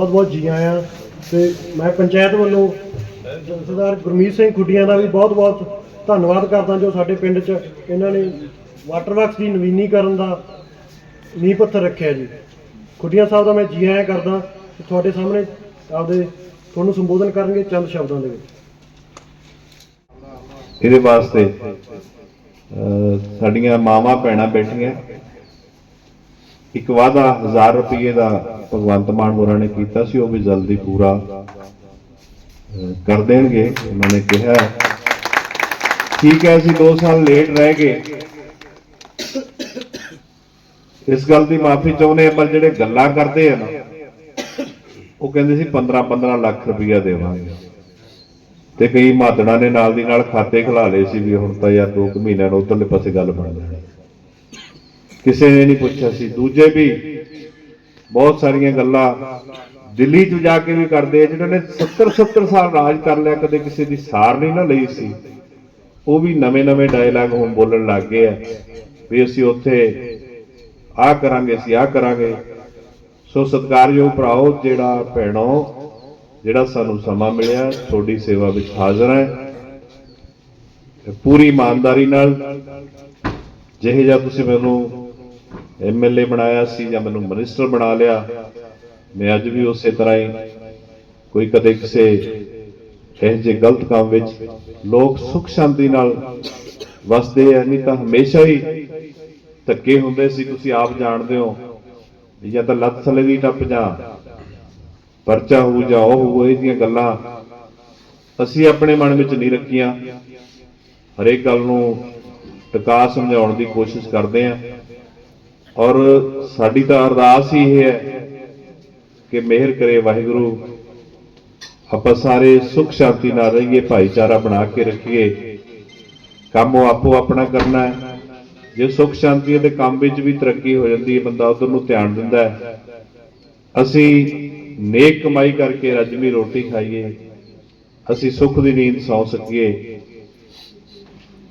ਬਹੁਤ ਬਹੁਤ ਜੀ ਆਇਆਂ। ਤੇ ਮੈਂ ਪੰਚਾਇਤ ਵੱਲੋਂ ਸਰਦਾਰ ਗੁਰਮੀਤ ਸਿੰਘ ਖੁੱਡੀਆਂ ਦਾ ਵੀ ਬਹੁਤ ਬਹੁਤ ਧੰਨਵਾਦ ਕਰਦਾ ਜੋ ਸਾਡੇ ਪਿੰਡ 'ਚ ਇਹਨਾਂ ਨੇ ਵਾਟਰ ਵਰਕਸ ਦੀ ਨਵੀਨੀਕਰਨ ਦਾ ਨੀਂਹ ਪੱਥਰ ਰੱਖਿਆ ਜੀ। ਖੁੱਡੀਆਂ ਸਾਹਿਬ ਦਾ ਮੈਂ ਜੀ ਆਇਆਂ ਕਰਦਾ ਤੁਹਾਡੇ ਸਾਹਮਣੇ ਆਪਦੇ ਤੁਹਾਨੂੰ ਸੰਬੋਧਨ ਕਰਨਗੇ ਚੰਦ ਸ਼ਬਦਾਂ ਦੇ ਵਿੱਚ। ਇਹਦੇ ਵਾਸਤੇ ਸਾਡੀਆਂ ਮਾਵਾਂ, ਭੈਣਾਂ ਬੈਠੀਆਂ। ਇੱਕ ਵਾਅਦਾ 1000 ਰੁਪਏ ਦਾ ਭਗਵੰਤ ਮਾਨ ਹੋਰਾਂ ਨੇ ਕੀਤਾ ਸੀ, ਉਹ ਵੀ ਜਲਦੀ ਪੂਰਾ ਕਰ ਦੇਣਗੇ, ਉਹਨਾਂ ਨੇ ਕਿਹਾ। ਠੀਕ ਹੈ ਅਸੀਂ 2 ਸਾਲ ਲੇਟ ਰਹਿ ਗਏ। ਇਸ ਗੱਲ ਦੀ ਮਾਫੀ ਚਾਹੁੰਦੇ ਆ ਪਰ ਜਿਹੜੇ ਗੱਲਾਂ ਕਰਦੇ ਆ ਨਾ, ਉਹ ਕਹਿੰਦੇ ਸੀ 15 15 ਲੱਖ ਰੁਪਇਆ ਦੇਵਾਂਗੇ। ਤੇ ਕਈ ਮਾਦੜਾਂ ਨੇ ਨਾਲ ਦੀ ਨਾਲ ਖਾਤੇ ਖਿਲਾ ਲਏ ਸੀ ਵੀ ਹੁਣ ਤਾਂ ਯਾਰ 2 ਮਹੀਨਿਆਂ ਨੂੰ ਉਧਰਲੇ ਪਾਸੇ ਗੱਲ ਬਣ ਜਾਣੀ। ਕਿਸੇ ਨੇ ਨਹੀਂ ਪੁੱਛਿਆ ਸੀ। ਦੂਜੇ ਵੀ ਬਹੁਤ ਸਾਰੀਆਂ ਗੱਲਾਂ ਦਿੱਲੀ 'ਚ ਜਾ ਕੇ ਵੀ ਕਰਦੇ ਆ, ਜਿਨ੍ਹਾਂ ਨੇ 70 70 ਸਾਲ ਰਾਜ ਕਰ ਲਿਆ, ਕਦੇ ਕਿਸੇ ਦੀ ਸਾਰ ਨਹੀਂ ਨਾ ਲਈ ਸੀ। ਉਹ ਵੀ ਨਵੇਂ-ਨਵੇਂ ਡਾਇਲਾਗ ਹੁਣ ਬੋਲਣ ਲੱਗ ਗਏ ਆ ਵੀ ਅਸੀਂ ਉੱਥੇ ਆਹ ਕਰਾਂਗੇ, ਅਸੀਂ ਆਹ ਕਰਾਂਗੇ। ਸੋ ਸਤਿਕਾਰਯੋਗ ਭਰਾਓ, ਜਿਹੜਾ ਭੈਣੋ, ਜਿਹੜਾ ਸਾਨੂੰ ਸਮਾਂ ਮਿਲਿਆ, ਤੁਹਾਡੀ ਸੇਵਾ ਵਿੱਚ ਹਾਜ਼ਰ ਹੈ। ਪੂਰੀ ਇਮਾਨਦਾਰੀ ਨਾਲ, ਜਿਹੇ ਜਿਹਾ ਤੁਸੀਂ ਮੈਨੂੰ ਐਮਐਲਏ ਬਣਾਇਆ ਸੀ ਜਾਂ ਮੈਨੂੰ ਮਿਨਿਸਟਰ ਬਣਾ ਲਿਆ, ਮੈਂ ਅੱਜ ਵੀ ਉਸੇ ਤਰ੍ਹਾਂ ਹੀ ਕੋਈ ਕਦੇ ਕਿਸੇ ਇਹ ਜੇ ਗਲਤ ਕੰਮ ਵਿੱਚ ਲੋਕ ਸੁਖ ਸ਼ਾਂਤੀ ਨਾਲ ਵਸਦੇ ਆ, ਨਹੀਂ ਤਾਂ ਹਮੇਸ਼ਾ ਹੀ ਧੱਕੇ ਹੁੰਦੇ ਸੀ, ਤੁਸੀਂ ਆਪ ਜਾਣਦੇ ਹੋ ਜਾਂ ਤਾਂ ਲੱਤ ਥੱਲੇ ਦੀ ਟੱਪ ਜਾ ਪਰਚਾ ਹੋ ਜਾ ਉਹ ਹੋ, ਇਹ ਦੀਆਂ ਗੱਲਾਂ ਅਸੀਂ ਆਪਣੇ ਮਨ ਵਿੱਚ ਨਹੀਂ ਰੱਖੀਆਂ। ਹਰੇਕ ਗੱਲ ਨੂੰ ਟਿਕਾ ਸਮਝਾਉਣ ਦੀ ਕੋਸ਼ਿਸ਼ ਕਰਦੇ ਆਂ। ਔਰ ਸਾਡੀ ਤਾਂ ਅਰਦਾਸ ਹੀ ਇਹ ਹੈ ਕਿ ਮਿਹਰ ਕਰੇ ਵਾਹਿਗੁਰੂ। ਆਪਾਂ ਸਾਰੇ ਸੁਖ ਸ਼ਾਂਤੀ ਨਾਲ ਰਹੀਏ, ਭਾਈਚਾਰਾ ਬਣਾ ਕੇ ਰੱਖੀਏ। ਕੰਮ ਆਪੋ ਆਪਣਾ ਕਰਨਾ ਹੈ। ਜੇ ਸੁਖ ਸ਼ਾਂਤੀ ਦੇ ਕੰਮ ਵਿੱਚ ਵੀ ਤਰੱਕੀ ਹੋ ਜਾਂਦੀ ਹੈ, ਬੰਦਾ ਉਧਰ ਨੂੰ ਧਿਆਨ ਦਿੰਦਾ ਹੈ। ਅਸੀਂ ਨੇਕ ਕਮਾਈ ਕਰਕੇ ਰੱਜਵੀਂ ਰੋਟੀ ਖਾਈਏ। ਅਸੀਂ ਸੁੱਖ ਦੀ ਨੀਂਦ ਸੌ ਸਕੀਏ।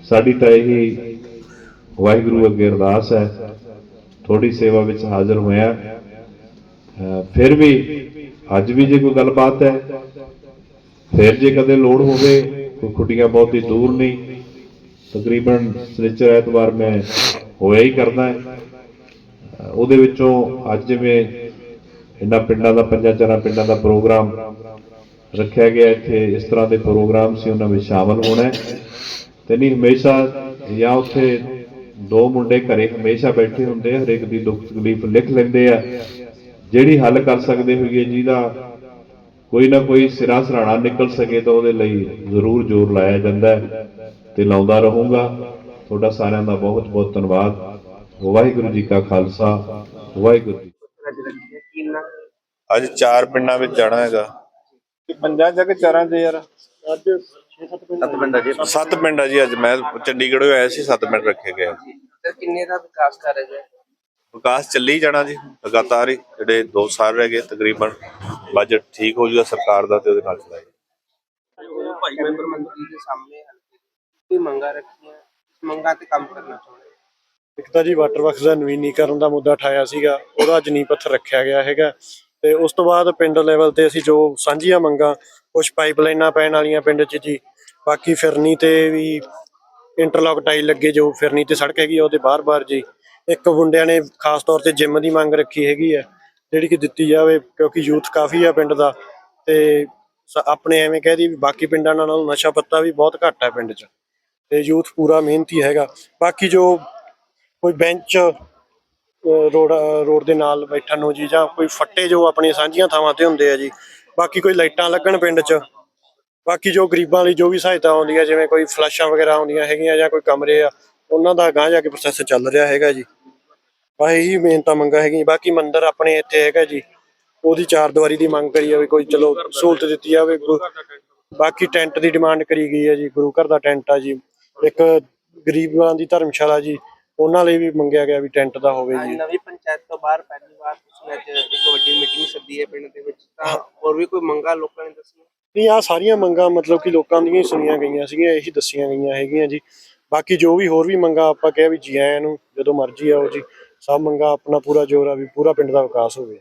ਸਾਡੀ ਤਾਂ ਇਹੀ ਵਾਹਿਗੁਰੂ ਅੱਗੇ ਅਰਦਾਸ ਹੈ। ਥੋੜੀ ਸੇਵਾ ਵਿੱਚ ਹਾਜ਼ਰ ਹੋਇਆ। ਫਿਰ ਵੀ ਅੱਜ ਵੀ ਜੇ ਕੋਈ ਗੱਲਬਾਤ ਹੈ, ਫਿਰ ਜੇ ਕਦੇ ਲੋੜ ਹੋਵੇ, ਕੋਈ ਖੁੱਡੀਆਂ ਬਹੁਤੀ ਦੂਰ ਨਹੀਂ। ਤਕਰੀਬਨ ਸਨਿਚਰ ਐਤਵਾਰ ਮੈਂ ਹੋਇਆ ਹੀ ਕਰਦਾ ਉਹਦੇ ਵਿੱਚੋਂ ਅੱਜ ਜਿਵੇਂ ਇਹਨਾਂ ਪਿੰਡਾਂ ਦਾ ਪੰਜਾਂ ਚਾਰਾਂ ਪਿੰਡਾਂ ਦਾ ਪ੍ਰੋਗਰਾਮ ਰੱਖਿਆ ਗਿਆ ਇੱਥੇ ਇਸ ਤਰ੍ਹਾਂ ਦੇ ਪ੍ਰੋਗਰਾਮ ਸੀ, ਉਹਨਾਂ ਵਿੱਚ ਸ਼ਾਮਲ ਹੋਣਾ ਹੈ। ਤੇ ਨਹੀਂ, ਹਮੇਸ਼ਾ ਜਾਂ ਉੱਥੇ ਦੋ ਮੁੰਡੇ ਘਰੇ ਹਮੇਸ਼ਾ ਬੈਠੇ ਹੁੰਦੇ ਆ ਹਰੇਕ ਦੀ ਦੁੱਖ ਤਕਲੀਫ ਲਿਖ ਲੈਂਦੇ ਆ। ਜਿਹੜੀ ਹੱਲ ਕਰ ਸਕਦੇ ਹੋਈਏ ਜਿਹਦਾ ਕੋਈ ਨਾ ਕੋਈ ਸਿਰਾ ਸਰਾਣਾ ਨਿਕਲ ਸਕੇ ਤਾਂ ਉਹਦੇ ਲਈ ਜ਼ਰੂਰ ਜ਼ੋਰ ਲਾਇਆ ਜਾਂਦਾ ਹੈ ਤੇ ਲਾਉਂਦਾ ਰਹੂੰਗਾ। ਤੁਹਾਡਾ ਸਾਰਿਆਂ ਦਾ ਬਹੁਤ ਬਹੁਤ ਧੰਨਵਾਦ। ਵਾਹਿਗੁਰੂ ਜੀ ਕਾ ਖਾਲਸਾ ਵਾਹਿਗੁਰੂ ਜੀ ਅੱਜ ਚਾਰ ਪਿੰਡਾਂ ਵਿੱਚ ਜਾਣਾ ਹੈਗਾ। ਪੰਜਾਂ ਜਾ ਕੇ ਚਾਰਾਂ ਚ ਯਾਰ। ਅੱਜ 6-7 ਪਿੰਡ ਸੱਤ ਪਿੰਡ ਆ ਜੀ ਅੱਜ। ਮੈਂ ਚੰਡੀਗੜ੍ਹੋਂ ਆਇਆ ਸੀ ਸੱਤ ਪਿੰਡ ਰੱਖੇ ਗਏ ਤੇ ਕਿੰਨੇ ਦਾ ਵਿਕਾਸ ਕਰ ਰਹੇ ਹੈ? ਵਿਕਾਸ ਚੱਲੀ ਜਾਣਾ ਜੀ ਲਗਾਤਾਰ ਹੀ। ਜਿਹੜੇ 2 ਸਾਲ ਰਹਿ ਗਏ ਤਕਰੀਬਨ ਬਜਟ ਠੀਕ ਹੋ ਜਾਊਗਾ ਸਰਕਾਰ ਦਾ ਤੇ ਉਹਦੇ ਨਾਲ ਚਲਾਏ ਭਾਈ ਮੈਂਬਰ ਮੰਤਰੀ ਦੇ ਸਾਹਮਣੇ ਹਲਕੇ ਦੀ ਮੰਗਾ ਰੱਖੀਆਂ ਮੰਗਾ ਤੇ ਕੰਮ ਕਰਨਾ ਚਾਹੁੰਦੇ ਇੱਕ ਤਾਂ ਜੀ ਵਾਟਰ ਵਰਕਸ ਦਾ ਨਵੀਨੀਕਰਨ ਦਾ ਮੁੱਦਾ ਉਠਾਇਆ ਸੀਗਾ ਉਹਦਾ ਅੱਜ ਨੀਂਹ ਪੱਥਰ ਰੱਖਿਆ ਗਿਆ ਹੈਗਾ। ਤੇ ਉਸ ਤੋਂ ਬਾਅਦ ਪਿੰਡ ਲੈਵਲ ਤੇ ਅਸੀਂ ਜੋ ਸਾਂਝੀਆਂ ਮੰਗਾਂ ਕੁਝ ਪਾਈਪਲਾਈਨਾਂ ਪੈਣ ਵਾਲੀਆਂ ਪਿੰਡ 'ਚ ਜੀ ਬਾਕੀ ਫਿਰਨੀ ਤੇ ਵੀ ਇੰਟਰਲੌਕ ਟਾਈਲ ਲੱਗੇ ਜੋ ਫਿਰਨੀ ਤੇ ਸੜਕ ਹੈਗੀ ਆ, ਉਹਦੇ ਬਾਰ-ਬਾਰ ਜੀ। ਇੱਕ ਮੁੰਡਿਆਂ ਨੇ ਖਾਸ ਤੌਰ ਤੇ ਜਿਮ ਦੀ ਮੰਗ ਰੱਖੀ ਹੈਗੀ ਹੈ ਜਿਹੜੀ ਕਿ ਦਿੱਤੀ ਜਾਵੇ, ਕਿਉਂਕਿ ਯੂਥ ਕਾਫੀ ਆ ਪਿੰਡ ਦਾ ਤੇ ਸ- ਆਪਣੇ ਐਵੇਂ ਕਹਿ ਦੀ ਵੀ ਬਾਕੀ ਪਿੰਡਾਂ ਨਾਲੋਂ ਨਸ਼ਾ ਪੱਤਾ ਵੀ ਬਹੁਤ ਘੱਟ ਹੈ ਪਿੰਡ 'ਚ ਤੇ ਯੂਥ ਪੂਰਾ ਮਿਹਨਤੀ ਹੈਗਾ। ਬਾਕੀ ਜੋ ਕੋਈ ਬੈਂਚ ਰੋਡ ਰੋਡ ਦੇ ਨਾਲ ਬੈਠਣ ਨੂੰ ਜੀ ਜਾਂ ਕੋਈ ਫੱਟੇ ਜੋ ਆਪਣੀਆਂ ਸਾਂਝੀਆਂ ਥਾਵਾਂ ਤੇ ਹੁੰਦੇ ਆ ਜੀ, ਬਾਕੀ ਕੋਈ ਲਾਈਟਾਂ ਲੱਗਣ ਪਿੰਡ 'ਚ ਬਾਕੀ ਜੋ ਗਰੀਬਾਂ ਲਈ ਜੋ ਵੀ ਸਹਾਇਤਾ ਆਉਂਦੀ ਹੈ ਜਿਵੇਂ ਕੋਈ ਫਲੈਸ਼ਾਂ ਵਗੈਰਾ ਆਉਂਦੀਆਂ ਹੈਗੀਆਂ ਜਾਂ ਕੋਈ ਕਮਰੇ ਆ ਉਹਨਾਂ ਦਾ ਗਾਂਹ ਜਾ ਕੇ ਪ੍ਰੋਸੈਸ ਚੱਲ ਰਿਹਾ ਹੈਗਾ ਜੀ। ਬਸ ਇਹੀ ਮੇਨ ਤਾਂ ਮੰਗਾ ਹੈਗੀ ਬਾਕੀ ਮੰਦਿਰ ਆਪਣੇ ਇੱਥੇ ਹੈਗਾ ਜੀ। ਉਹਦੀ ਚਾਰ ਦੀਵਾਰੀ ਦੀ ਮੰਗ ਕਰੀ ਜਾਵੇ ਕੋਈ ਚਲੋ ਸਹੂਲਤ ਦਿੱਤੀ ਜਾਵੇ ਗੁ- ਬਾਕੀ ਟੈਂਟ ਦੀ ਡਿਮਾਂਡ ਕਰੀ ਗਈ ਹੈ ਜੀ ਗੁਰੂ ਘਰ ਦਾ ਟੈਂਟ ਆ ਜੀ। ਇੱਕ ਗਰੀਬਾਂ ਦੀ ਧਰਮਸ਼ਾਲਾ ਜੀ ਉਹਨਾਂ ਲਈ ਵੀ ਮੰਗਿਆ ਗਿਆ ਵੀ ਟੈਂਟ ਦਾ ਹੋਵੇ ਜੀ। ਨਵੀਂ ਪੰਚਾਇਤ ਤੋਂ ਬਾਹਰ ਪਹਿਲੀ ਵਾਰ ਤੁਸੀਂ ਅੱਜ ਇੱਕ ਵੱਡੀ ਮੀਟਿੰਗ ਸੱਦੀ ਹੈ ਪਿੰਡ ਦੇ ਵਿੱਚ ਤਾਂ ਹੋਰ ਵੀ ਕੋਈ ਮੰਗਾ ਲੋਕਾਂ ਨੇ ਦੱਸੀਆਂ? ਨਹੀਂ ਆ ਸਾਰੀਆਂ ਮੰਗਾਂ ਮਤਲਬ ਕਿ ਲੋਕਾਂ ਦੀਆਂ ਹੀ ਸੁਣੀਆਂ ਗਈਆਂ ਸੀਗੀਆਂ, ਇਹੀ ਦੱਸੀਆਂ ਗਈਆਂ ਹੈਗੀਆਂ ਜੀ। ਬਾਕੀ ਜੋ ਵੀ ਹੋਰ ਵੀ ਮੰਗਾਂ ਆਪਾਂ ਕਿਹਾ ਵੀ ਜੀ ਆਇਆਂ ਨੂੰ, ਜਦੋਂ ਮਰਜ਼ੀ ਆਓ ਜੀ, ਸਭ ਮੰਗਾਂ ਆਪਣਾ ਪੂਰਾ ਜ਼ੋਰ ਆ ਵੀ ਪੂਰਾ ਪਿੰਡ ਦਾ ਵਿਕਾਸ ਹੋਵੇ।